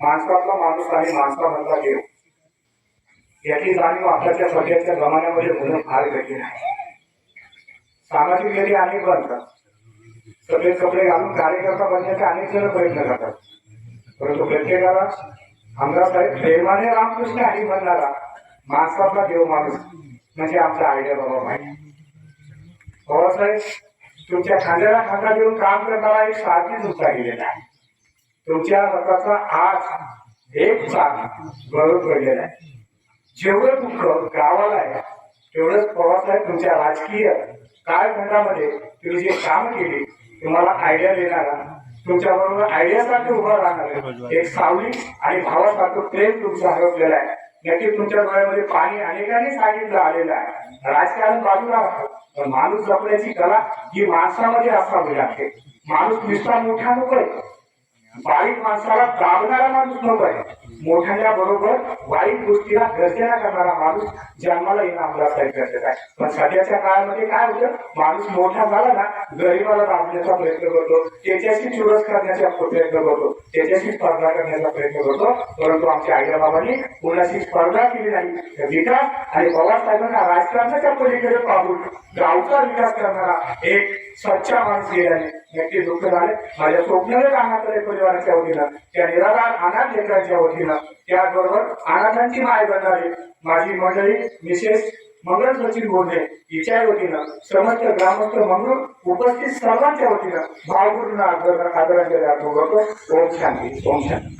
माणसातला माणूस आणि माणसामधला देव याची जाणीव आताच्या सध्याच्या जमान्यामध्ये होणं फार कठीण आहे. सामाजिक नेते अनेक बनतात सगळे कपडे घालून कार्यकर्ता बनण्याचे अनेक जण प्रयत्न करतात. परंतु प्रत्येकाला आमदार साहेब प्रेमाने रामकृष्ण आणि बनणारा माणसातला देव माणूस म्हणजे आमचा आयडिया बाबा माहिती बाबासाहेब तुमच्या खांद्याला खांदा देऊन काम करणारा एक सारखी नुसता गेलेला आहे. तुमच्या रथाचा आज एक चाक गळून पडलेला आहे. जेवढं दुःख गावाला आहे तेवढंच पवारसाहेब तुमच्या राजकीय काळखंडामध्ये तुम्ही जे काम केले तुम्हाला आयडिया देणारा तुमच्या बरोबर आयडियासाठी उभा राहणार एक सावली आणि भावासारखं प्रेम तुमचं हरवलेलं आहे. नक्की तुमच्या डोळ्यामध्ये पाणी अनेकांनी सांगितलं आलेलं आहे. राजकारण बाजूला राहतं. पण माणूस जपण्याची कला ही माणसामध्ये असावी लागते. माणूस नुसता मोठा नको बारीक माणसाला दाबणारा माणूस नव्हता मोठ्याच्या बरोबर वाईट गोष्टीला गर्जना करणारा माणूस जन्माला येणं आपला गरजेचं आहे पण सध्याच्या काळामध्ये काय होतं? माणूस मोठा झाला ना गरीबाला दाबण्याचा प्रयत्न करतो त्याच्याशी चुरस करण्याचा प्रयत्न करतो त्याच्याशी स्पर्धा करण्याचा प्रयत्न करतो परंतु आमच्या आईला बाबांनी कोणाशी स्पर्धा केली नाही. विकास आणि पवार साहेबांना राजकारणाच्या पलीकडे पाहून गावचा विकास करणारा एक स्वच्छ माणूस गेल्याने नक्की दुःख झाले. माझ्या स्वप्नाने राहणारे परिवाराच्या वतीनं त्या निराधार अनाथ लेकरांच्या वतीनं त्याचबरोबर अनाथांची माय बनणारी माझी मंडळी मिसेस मंगळ सचिन बोलणे हिच्या वतीनं समस्त ग्रामस्थ मंगळ उपस्थित सर्वांच्या वतीनं भावपूर्ण आदरांजली अर्पण करतो ओम शांती ओम शांती.